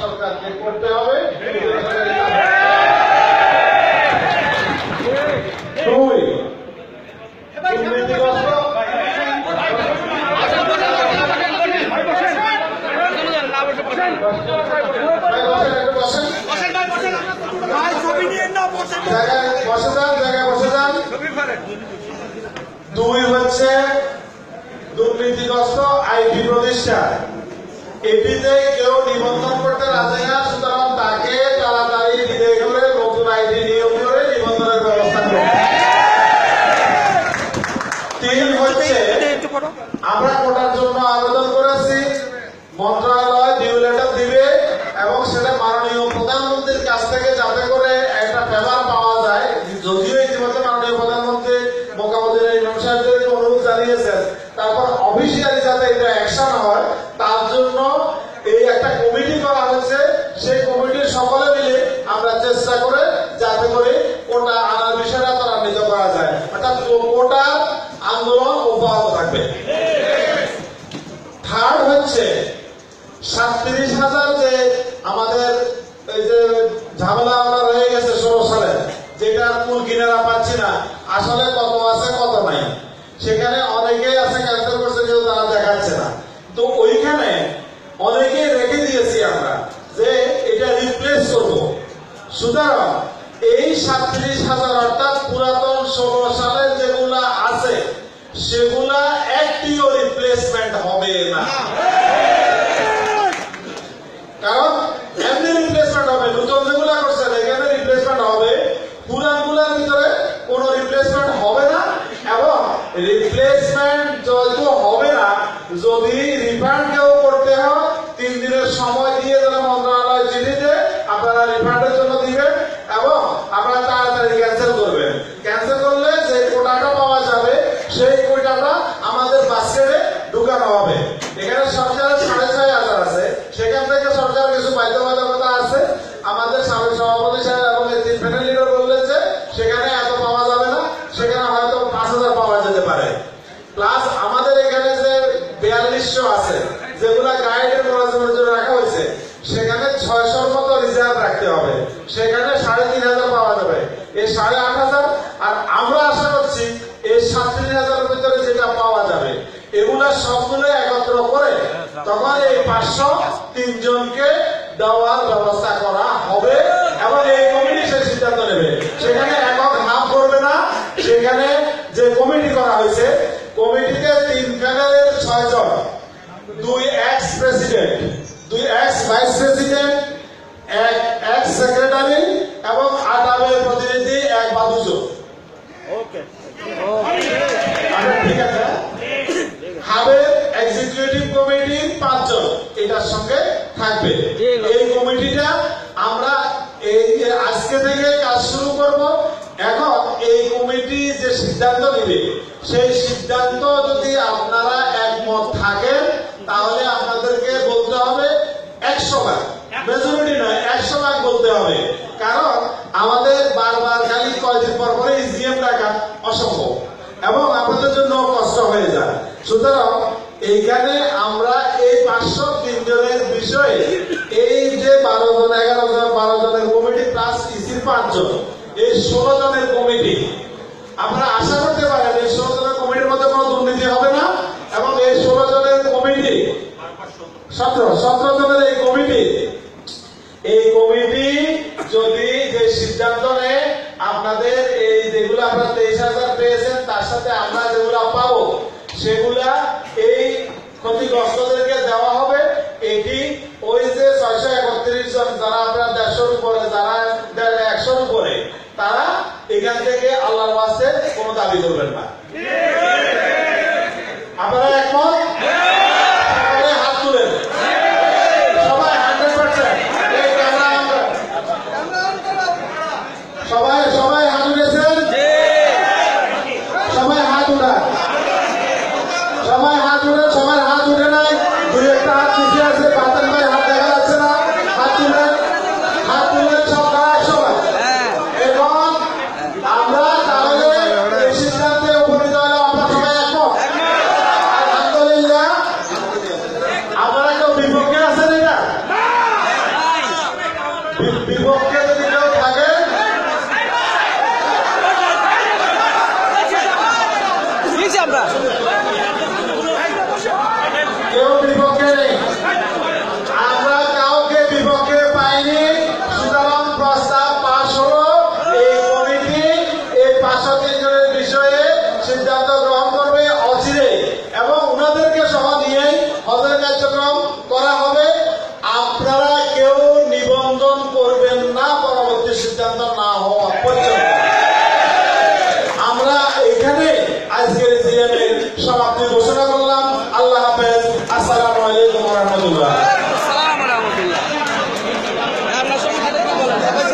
সরকারকে করতে হবে। দুই। দুর্নীতিগ্রস্ত দুই হচ্ছে দুর্নীতিগ্রস্ত আইটি প্রতিষ্ঠান। এটিতে কেউ নিবন্ধন করতে রাজি না, সুতরাং তাকে তাড়াতাড়ি বিদায় করে নতুন আইডি নিয়োগ করে নিবন্ধনের ব্যবস্থা করবে তিন হচ্ছে, আমরা কোটার জন্য আবেদন করেছি, মন্ত্রণালয় ডিউ লেটার দিবে এবং সেটা মাননীয় প্রধানমন্ত্রীর কাছ থেকে যাতে করে একটা ফেভার পাওয়া যায়। যদিও ইতিমধ্যে মাননীয় প্রধানমন্ত্রী মোকামুদ্দিন ইমাম সাহেবদেরকে অনুরোধ জানিয়েছেন। তারপর অফিসিয়ালি যাতে এটা অ্যাকশন হয়, তার জন্য এই একটা কমিটি করা হয়েছে। সেই কমিটির সকলে মিলে আমরা চেষ্টা করে যাতে করে কোটা আনার বিষয়টা ত্বরান্বিত করা যায়। অর্থাৎ কোটা আন্দোলন অব্যাহত থাকবে। থার্ড হচ্ছে সাতত্রিশ হাজার যে আমাদের এই যে ঝামেলা আমরা রয়ে গেছে ষোলো সালে যেটা কুল কিনারা পাচ্ছি না। আসলে কত আছে, কত নাই। সেখানে অনেকেই আছে ক্যান্সেল করছে কেউ তারা দেখাচ্ছে না। তো ওইখানে অনেকে রেখে দিয়েছি আমরা যে এটা রিপ্লেস করব। সুতরাং এই সাতত্রিশ হাজার অর্থাৎ পুরাতন ষোলো সালের যেগুলা আছে সেগুলা একটিও রিপ্লেসমেন্ট হবে না। কারণ এমনি রিপ্লেসমেন্ট হবে নতুন যেগুলো করছেন এখানে রিপ্লেসমেন্ট হবে পুরানগুলোর ভিতরে কোনো রিপ্লেসমেন্ট হবে না এবং যেহেতু হবে না। যদি রিফান্ড কেউ করতে হয়, তিন দিনের সময় দিয়ে যেন মন্ত্রণালয় চিঠি দেয় আপনারা রিফান্ডের জন্য দিবেন এবং আপনারা তাড়াতাড়ি ক্যান্সেল করবেন। ক্যান্সেল করলে যে কোটাটা পাওয়া যাবে, সেই কোটাটা আমাদের বাস্কেটে ঢুকানো হবে। এখানে সরকারের সাড়ে ছয় হাজার আছে। সেখান থেকে সরকার কিছু বাধ্যবাধকতা আছে। আমাদের সাবেক সভাপতি সাহেব এবং তিন লিডার বললেন যে, সেখানে এত পাওয়া যাবে না। সেখানে হয়তো পাঁচ হাজার পাওয়া যেতে পারে। প্লাস আমাদের এখানে যে বিয়াল্লিশশো আছে যেগুলা গাইডের পড়াশোনার জন্য রাখা হয়েছে, সেখানে ছয়শোর মতো রিজার্ভ রাখতে হবে। সেখানে সাড়ে তিন হাজার পাওয়া যাবে। এই সাড়ে আট হাজার, আর আমরা আশা করছি এই সাতত্রিশ হাজারের ভিতরে যেটা পাওয়া যাবে, এগুলা সবগুলো একত্র করে তখন এই পাঁচশো তিনজনকে দেওয়ার ব্যবস্থা করা হবে এবং এই কমিটি সে সিদ্ধান্ত নেবে। সেখানে একক নাম করবে না, সেখানে যে কমিটি করা হয়েছে কমিটিতে তিন প্যানেলের ছয় জন দুই এক্স প্রেসিডেন্ট দুই এক্স ভাইস প্রেসিডেন্ট এক এক্স সেক্রেটারি এবং আটাবের প্রতিনিধি এক বা দুজন আচ্ছা, ঠিক আছে। হাবের এক্সিকিউটিভ কমিটির পাঁচজন এটার সঙ্গে থাকবে। এই কমিটিটা আমরা এই আজকে থেকে কাজ শুরু করব। এখন এই কমিটি যে সিদ্ধান্ত নেবে সেই সিদ্ধান্ত যদি আপনারা একমত থাকেন তাহলে আপনাদেরকে বলতে হবে একশো ভাগ মেজরিটি নয় একশো ভাগ বলতে হবে। কারণ আমাদের বারবার খালি কয়দিন পর পরে ইজিএম টাকা অসম্ভব এবং আপনাদের জন্য কষ্ট হয়ে যায়। সুতরাং এইখানে আমরা এই পাঁচশো তিনজনের বিষয়ে এই যে বারো জন, এগারো জন, বারো জনের কমিটি প্লাস ইসির পাঁচজন, এই ষোলো জনের কমিটি, আপনারা আশা করতে পারেন সতেরো জনের এই কমিটি এই কমিটি যদি যে সিদ্ধান্ত নেয়, আপনাদের এই যেগুলো আপনারা তেইশ হাজার পেয়েছেন, তার সাথে আমরা যেগুলো পাবো, সেগুলা এই ক্ষতিগ্রস্তদেরকে দেওয়া হবে। এটি ওই যে ছয়শো একত্রিশ জন যারা আপনার দেড়শোর উপরে, যারা একশোর উপরে, তারা এখান থেকে আল্লাহর ওয়াসে কোনো দাবি করবেন না। আপনারা এখন साथ সিপিএমের সারা